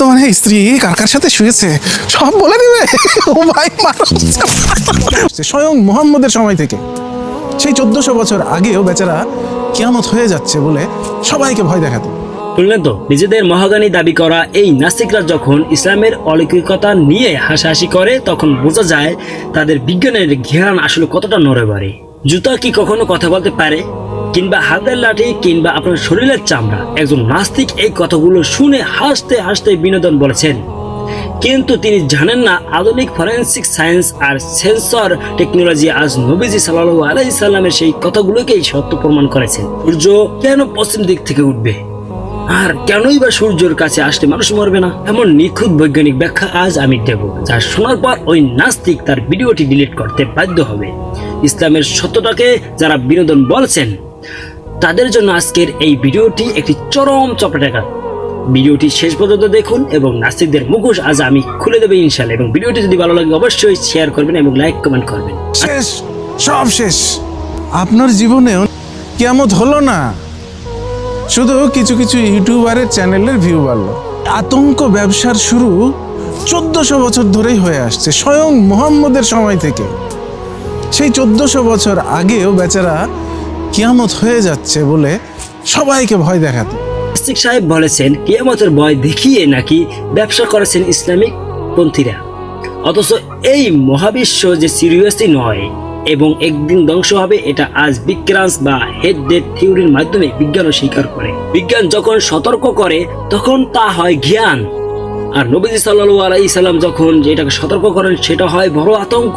বর্তমানে স্ত্রী কার সাথে শুয়েছে? সব বলে দিবে। ও ভাই স্বয়ং মোহাম্মদের সময় থেকে সেই চোদ্দশো বছর আগেও বেচারা কিয়ামত হয়ে যাচ্ছে বলে সবাইকে ভয় দেখাতো। শুনলেন তো, নিজেদের মহাগানী দাবি করা এই নাস্তিকরা যখন ইসলামের অলৌকিকতা নিয়ে হাসাহাসি করে, তখন বোঝা যায় তাদের বিজ্ঞানের ঘেরান আসলে কতটা নড়ে বাড়ে। জুতা কি কখনো কথা বলতে পারে? কিংবা হাতের লাঠি কিংবা আপনার শরীরের চামড়া। একজন নাস্তিক এই কথাগুলো শুনে হাসতে হাসতে বিনোদন বলেছেন। কিন্তু তিনি জানেন না আধুনিক ফরেন্সিক সায়েন্স আর সেন্সর টেকনোলজি আজ নবীজি সাল্লাহ আলাইসাল্লামের সেই কথাগুলোকেই সত্য প্রমাণ করেছেন। সূর্য কেন পশ্চিম দিক থেকে উঠবে? আর কেনই বা সূর্যের কাছে আসলে মানুষ মরবে না? এমন নিখুঁত বৈজ্ঞানিক ব্যাখ্যা আজ আমি দেব, যা শোনার পর ওই নাস্তিক তার ভিডিওটি ডিলিট করতে বাধ্য হবে। ইসলামের সত্যটাকে যারা বিনোদন বলছেন তাদের জন্য আজকের এই ভিডিওটি একটি চরম চপটাঘাত। ভিডিওটি শেষ পর্যন্ত দেখুন এবং নাস্তিকদের মুখোশ আজ আমি খুলে দেবো ইনশাল্লাহ এবং ভিডিওটি যদি ভালো লাগে অবশ্যই শেয়ার করবেন এবং লাইক কমেন্ট করবেন। শেষ, সব শেষ। আপনার জীবনেও কেমত হলো না। শুধু কিছু কিছু ইউটিউবারের চ্যানেলের ভিউ বাড়লো। আতঙ্ক ব্যবসার শুরু চোদ্দশো বছর ধরেই হয়ে আসছে, স্বয়ং মোহাম্মদের সময় থেকে। সেই চোদ্দশো বছর আগেও বেচারা কিয়ামত হয়ে যাচ্ছে বলে সবাইকে ভয় দেখাতো। নাস্তিক সাহেব বলেছেন, কিয়ামতের ভয় দেখিয়ে নাকি ব্যবসা করেছেন ইসলামিক পন্থীরা। অথচ এই মহাবিশ্ব যে সিরিয়াসলি নয় এবং একদিন ধ্বংস হবে, এটা আজ বিক্রান্স বা হেড থিওরির মাধ্যমে বিজ্ঞানও স্বীকার করে। বিজ্ঞান যখন সতর্ক করে, তখন তা হয় জ্ঞান। আর নবীজি সাল্লাল্লাহু আলাইহি সাল্লাম যখন যেটাকে সতর্ক করেন, সেটা হয় বড় আতঙ্ক।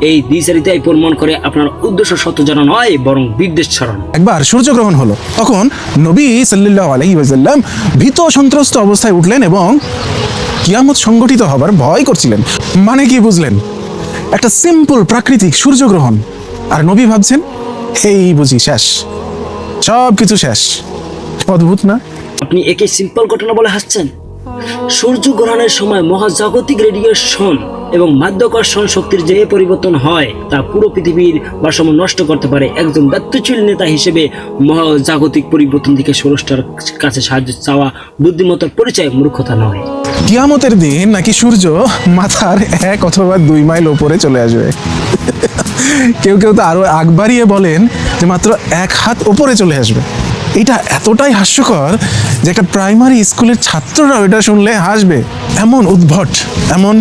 এই দ্বিচারিতাই প্রমাণ করে আপনার উদ্দেশ্য সত্য জানা নয় বরং বিদ্বেষ ছড়ানো। একবার সূর্যগ্রহণ হলো। তখন নবী সাল্লাহ আলহি ওয়াসাল্লাম ভীত সন্ত্রস্ত অবস্থায় উঠলেন এবং কিয়ামত সংগঠিত হবার ভয় করছিলেন। মানে কি বুঝলেন? একটা সিম্পল প্রাকৃতিক সূর্যগ্রহণ। আর নবী ভাবছেন এই বুঝি শেষ। সব কিছু শেষ। অদ্ভুত না? আপনি একে সিম্পল ঘটনা বলে হাসছেন? সূর্যগ্রহণের সময় মহাজাগতিক রেডিয়েশন এবং মাধ্যাকর্ষণ শক্তির যে পরিবর্তন হয়, তা পুরো পৃথিবীর ভারসাম্য নষ্ট করতে পারে। একজন দায়িত্বশীল নেতা হিসেবে মহাজাগতিক পরিবর্তন থেকে ষোড়শটার কাছে সাহায্য চাওয়া বুদ্ধিমত্তার পরিচয় মূর্খতা নয়। কিয়ামতের দিন নাকি সূর্য মাথার এক অথবা দুই মাইল ওপরে চলে আসবে? কেউ কেউ তো আরও আগ বাড়িয়ে বলেন যে মাত্র এক হাত ওপরে চলে আসবে। এটা এতটাই হাস্যকর যে একটা প্রাইমারি স্কুলের ছাত্ররা এটা শুনলে হাসবে। এমন উদ্ভট, এমন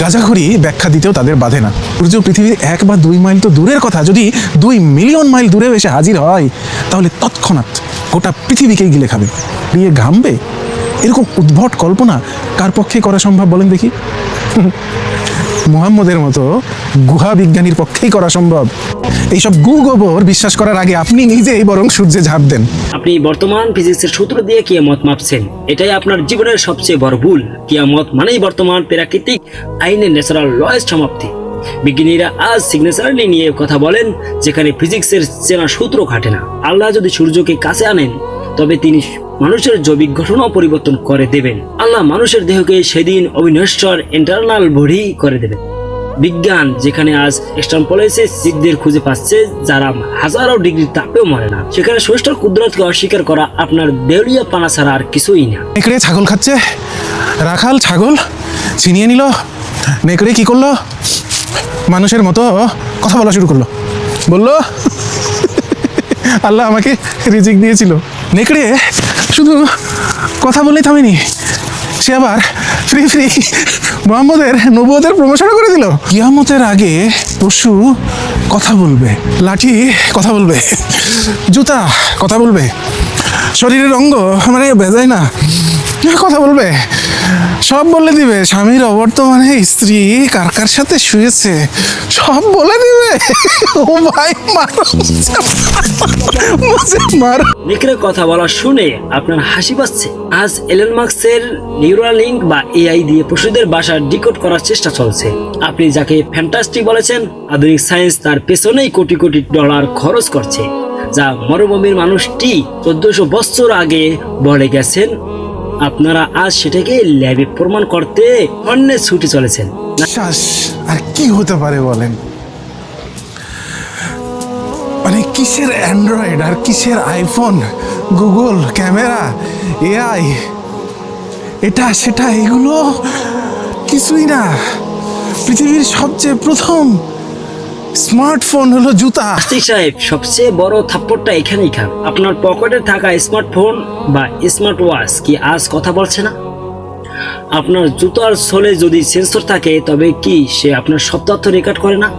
গাজাখড়ি ব্যাখ্যা দিতেও তাদের বাধে না। সূর্য পৃথিবীর এক বা দুই মাইল তো দূরের কথা, যদি দুই মিলিয়ন মাইল দূরেও এসে হাজির হয়, তাহলে তৎক্ষণাৎ গোটা পৃথিবীকেই গিলে খাবে দিয়ে ঘামবে। এরকম উদ্ভট কল্পনা কার পক্ষে করা সম্ভব বলেন দেখি? মুহাম্মদের মতো গুহা বিজ্ঞানীর পক্ষেই করা সম্ভব। এইসব গু গোবর বিশ্বাস করার আগে আপনি নিজেই বরং সূর্যে ঝাঁপ দেন। আপনি বর্তমান ফিজিক্সের সূত্র দিয়ে কিয়ামত মাপছেন। এটাই আপনার জীবনের সবচেয়ে বড় ভুল। কিয়ামত মানেই বর্তমান প্রাকৃতিক আইনের ন্যাচারাল লয়ের সমাপ্তি। বিজ্ঞানীরা আজ সিগনেচারালি নিয়ে কথা বলেন, যেখানে ফিজিক্সের চেনা সূত্র খাটে না। আল্লাহ যদি সূর্যকে কাছে আনেন তবে তিনি মানুষের জৈবিক গঠনও পরিবর্তন করে দেবেন। আল্লাহ মানুষের দেহকে সেদিন অবিনশ্বর ইন্টারনাল বডি করে দেবেন। বিজ্ঞান যেখানে আজ এক্সট্রাম্পোলাইসে সিকদের খুঁজে পাচ্ছে, যারা হাজারো ডিগ্রি তাপেও মরে না। সেখানে স্রষ্টার কুদরতকে অস্বীকার করা আপনার দেউলিয়া পানা ছাড়া আর কিছুই না। নেকড়ে ছাগল খাচ্ছে। রাখাল ছাগল ছিনিয়ে নিল। নেকড়ে কি করল? মানুষের মতো কথা বলা শুরু করল। বলল, আল্লাহ আমাকে রিজিক দিয়েছিল। নেকড়ে? শুধু কথা বলেই থামেনি। সে আবার ফ্রি ফ্রি মোহাম্মদের নবুয়তের প্রমোশনও করে দিল। কিয়ামতের আগে পশু কথা বলবে, লাঠি কথা বলবে, জুতা কথা বলবে, শরীরের অঙ্গ মানে বেজায় না, কথা বলবে। সব বলে দিবে, স্বামীর অবর্তমানে স্ত্রী কার কার সাথে শুয়েছে? সব বলে দিবে। ও ভাই, মারো মারো। কথা বলা শুনে আপনার হাসি পাচ্ছে। আজ এলেন মার্কসের নিউরাল লিঙ্ক বা এআই দিয়ে পশুদের বাসা ডিকোড করার চেষ্টা চলছে। আপনি যাকে ফ্যান্টাস্টিক বলেছেন, আধুনিক সায়েন্স তার পেছনেই কোটি কোটি ডলার খরচ করছে। যা মরুভূমির মানুষটি চোদ্দশো বছর আগে বলে গেছেন আপনারা আজ সেটাকে ল্যাবে প্রমাণ করতে অন্য ছুটি চলেছেন। আর কি হতে পারে বলেন? মানে কিসের অ্যান্ড্রয়েড আর কিসের আইফোন, গুগল, ক্যামেরা, এআই? এটা, সেটা, এগুলো কিছুই না। পৃথিবীর সবচেয়ে প্রথম স্মার্টফোন হলো জুতা। নাস্তিক সাহেব, সবচেয়ে বড় থাপ্পড়টা এখানেই খান আপনার পকেটে থাকা স্মার্টফোন বা স্মার্ট ওয়াচ কি আজ কথা বলছে না? আপনার জুতার সোলে যদি সেন্সর থাকে, তবে কি সে আপনার সব তথ্য রেকর্ড করে না?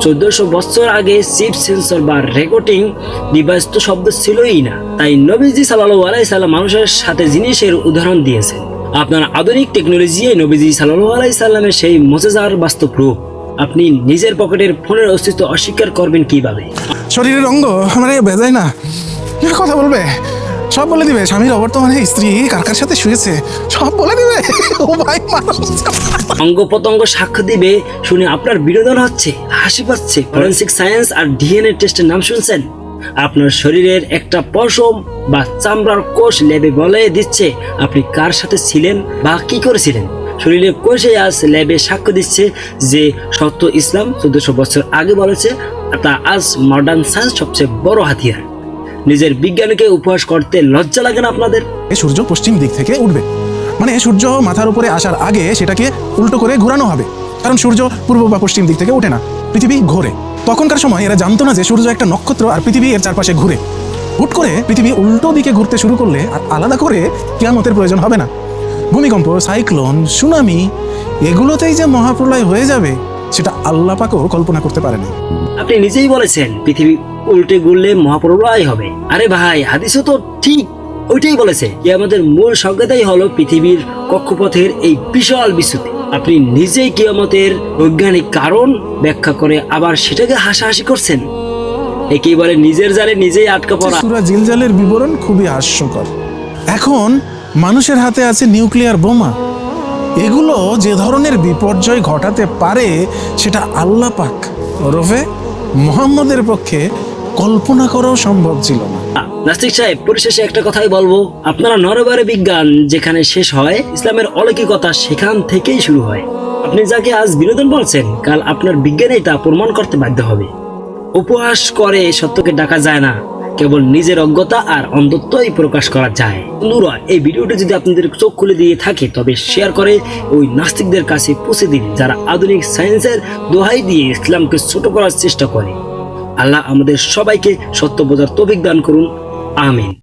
চোদ্দশো বছর আগে চিপ সেন্সর বা রেকর্ডিং ডিভাইস তো শব্দ ছিলই না। তাই নবীজি সাল্লাহ আলাইসাল্লাম মানুষের সাথে জিনিসের উদাহরণ দিয়েছেন। আপনার আধুনিক টেকনোলজি নবীজি সাল্লাহ আলাইসাল্লামের সেই মজেজার বাস্তব রূপ। আপনি নিজের পকেটের ফোনের অস্তিত্ব অস্বীকার করবেন কীভাবে? শরীরের অঙ্গ মানে বেজায় না। কথা বলবে? সব বলে দিবে স্বামীর অবর্তমানে স্ত্রী কার সাথে শুয়েছে? সব বলে দিবে। ও ভাই অঙ্গ প্রত্যঙ্গ সাক্ষ্য দিবে শুনে আপনার বিনোদন হচ্ছে হাসি পাচ্ছে। ফরেন্সিক সায়েন্স আর ডিএনএ টেস্টের নাম শুনছেন? আপনার শরীরের একটা পশম বা চামড়ার কোষ ল্যাবে বলে দিচ্ছে আপনি কার সাথে ছিলেন বা কি করেছিলেন? শরীরের কোষে আজ ল্যাবে সাক্ষ্য দিচ্ছে যে সত্য ইসলাম চোদ্দশো বছর আগে বলেছে, তা আজ মডার্ন সায়েন্স সবচেয়ে বড় হাতিয়ার। নিজের বিজ্ঞানীকে উপহাস করতে লজ্জা লাগে না আপনাদের? সূর্য পশ্চিম দিক থেকে উঠবে। মানে সূর্য মাথার উপরে আসার আগে সেটাকে উল্টো করে ঘোরানো হবে। কারণ সূর্য পূর্ব বা পশ্চিম দিক থেকে ওঠে না, পৃথিবী ঘোরে। তখনকার সময় এরা জানতো না যে সূর্য একটা নক্ষত্র আর পৃথিবী এর চারপাশে ঘুরে। হুট করে পৃথিবী উল্টো দিকে ঘুরতে শুরু করলে আর আলাদা করে কেয়ামতের প্রয়োজন হবে না। ভূমিকম্প সাইক্লোন সুনামি এগুলোতেই যে মহাপ্রলয় হয়ে যাবে সেটা আল্লাহ পাকও কল্পনা করতে পারেনি। আপনি নিজেই বলেছেন পৃথিবী উল্টে ঘুরলে মহাপ্রলয় হবে। আরে ভাই হাদিসও তো ঠিক ওইটাই বলেছে যে আমাদের মূল সংকেতাই হলো পৃথিবীর কক্ষপথের এই বিশাল বিচ্যুতি। আপনি নিজেই কিয়ামতের বৈজ্ঞানিক কারণ ব্যাখ্যা করে আবার সেটাকে হাসাহাসি করছেন। একেই বলে নিজের জালে নিজেই আটকা পড়া। সুরা জিলজালের বিবরণ খুবই হাস্যকর। এখন মানুষের হাতে আছে নিউক্লিয়ার বোমা। এগুলো যে ধরনের বিপর্যয় ঘটাতে পারে, সেটা আল্লাহ পাক ওরফে মোহাম্মদের পক্ষে কল্পনা করাও সম্ভব ছিল না। নাস্তিক সাহেব, পরিশেষে একটা কথাই বলব। আপনারা নরবারে বিজ্ঞান যেখানে শেষ হয়, ইসলামের অলৌকিকতা সেখান থেকেই শুরু হয়। আপনি যাকে আজ বিনোদন বলছেন, কাল আপনার বিজ্ঞানেই তা প্রমাণ করতে বাধ্য হবে। উপহাস করে সত্যকে ডাকা যায় না। কেবল নিজের অজ্ঞতা আর অন্ধত্বই প্রকাশ করা যায়। বন্ধুরা, এই ভিডিওটি যদি আপনাদের চোখ খুলে দিয়ে থাকে, তবে শেয়ার করে ওই নাস্তিকদের কাছে পৌঁছে দিন, যারা আধুনিক সায়েন্সের দোহাই দিয়ে ইসলামকে ছোট করার চেষ্টা করে। আল্লাহ আমাদের সবাইকে সত্য বোঝার দান করুন। আমিন।